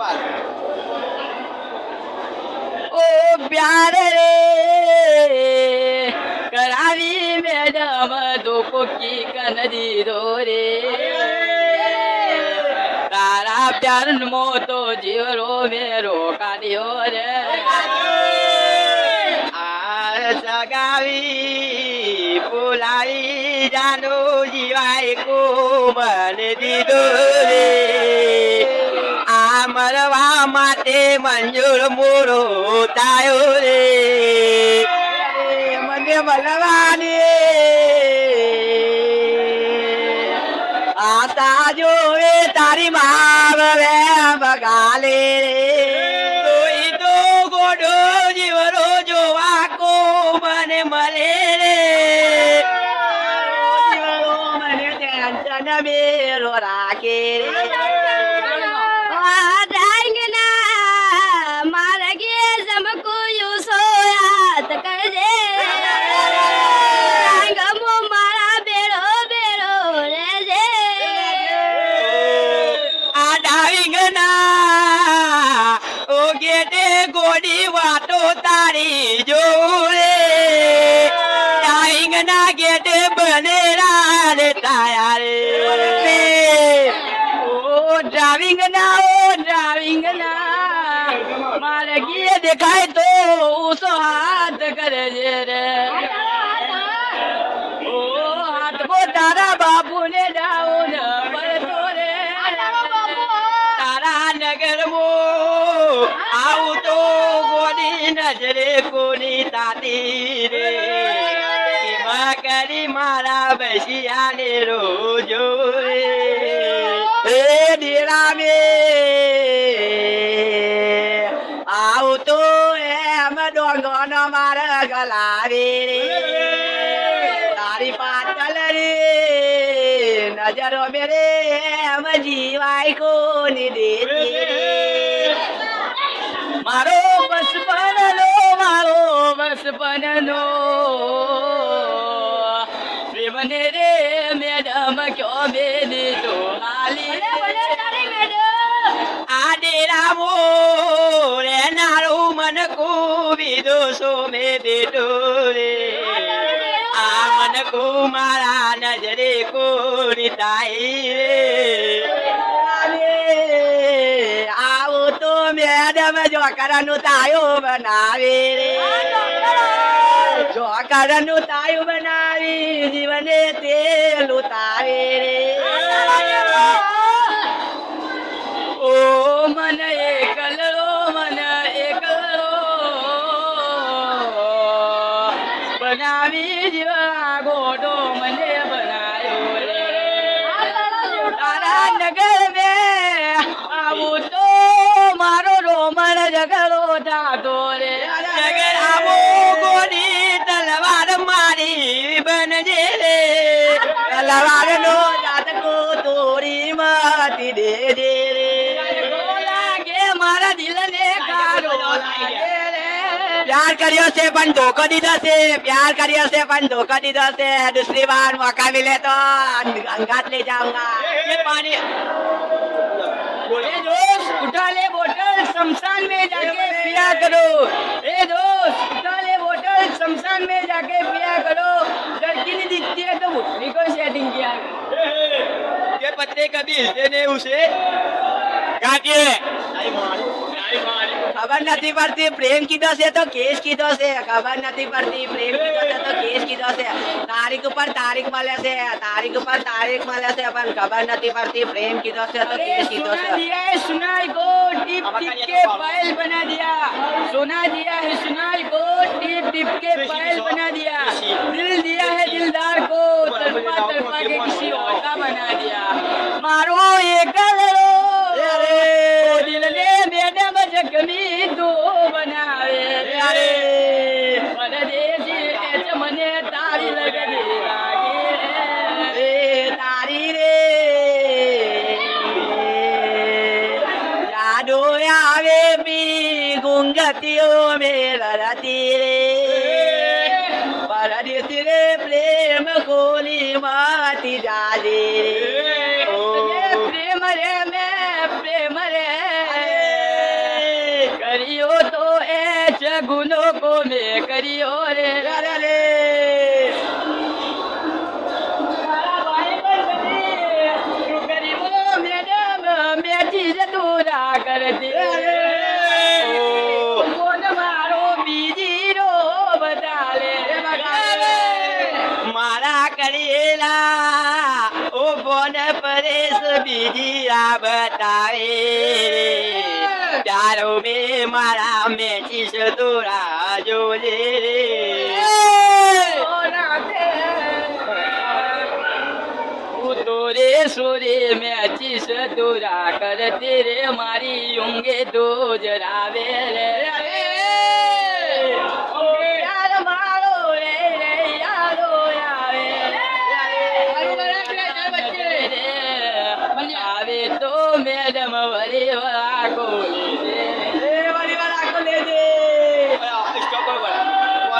ઓ પ્યાર રે, કરાવી મેડમ દુપકી કનરી કન દીધો રે. તારા પ્યાર મો તો જીવરો મેરો કાઢ્યો રે. આ સગાવી ફુલાવી જાનો જીવાય કોમલ દીધો રે. માટે મંજૂર મોરો તાયો રે. મને મળવાની. આ તાજો એ તારી માવ રે બગાલે રે. તો ગોડો જીવરો જોવા કો મને મળે રે. જીવરો મને ટેન્શન બેરો રાખે રે. ગેટે બનેરા રે તાયા રે ઓ ડ્રાવિંગના ઓ ડ્રાવિંગના મારે ગીએ દેખાય તો ઉસો હાથ કરે છે રે. ઓ, હાથ બો તારા બાપુને ડાઉન પડતો રે. તારા નગર મો આવું તો ગોડી નજરે કોની તાતી મારા બસિયાને રોજો રે. ડેરા મે તો એમ ડોંગોનો માર ગલાવે રે. તારી પાતલ રે, નજરો મેરે એમ જીવાય કોની રે. મારો બસપન નો મારો બસપન નો બેની તો હાલી. આ ડેરા મો રે નારું મન કુબીદો સો મે બેટો રે. આ મન કો મારા નજરે કોની તાઈ રે. આવો તો મેડમ જો કરનું તાયું બનાવે રે. જો કરનું તાયું બનાવી જીવને તેલ રે. ઓ મને એકલરો મને એકલરો બનાવી જીવા ગોડો ಲವಾಗನು ಯಾತಕೋ ತೋರಿ ಮಾತಿದೆ मारा दिल ने कारो प्यार करियो से पण धोखो दीदो से प्यार करियो से पण धोखो दीदो से। दूसरी बार मौका मिले तो अंगात ले जाऊँगा। ये पानी। बोले जोश उठा ले बोतल शमशान में जाके पिया करो। ये पत्ते कभी हिलते नहीं उसे કાઢીએ ખબર નથી પડતી પ્રેમ કીધો છે તો કેસ કીધો છે ખબર નથી પડતી પ્રેમ કીધો છે તો કેસ કીધો છે તારીખ ઉપર તારીખ મળે છે તારીખ ઉપર તારીખ મળે છે પણ ખબર નથી પડતી પ્રેમ કીધો છે તો કેસ કીધો છે दिया है सुनाई को टिप टिप के पायल बना दिया सोना दिया है सुनाई को टिप टिप के पायल बना दिया दिल दिया है दिलदार ave mi gungatio me laratire paradisire prem koli mati jade oh. prem re me prem re करियो तो ऐ गुनो को में करियो रे रे બીજી આ બતાવે ચારો મે મારા મેચીસ દોરા જોજે રે સોરે મેચી સતુરા કરતી રે મારી ઊંઘે તો જરાવે રે.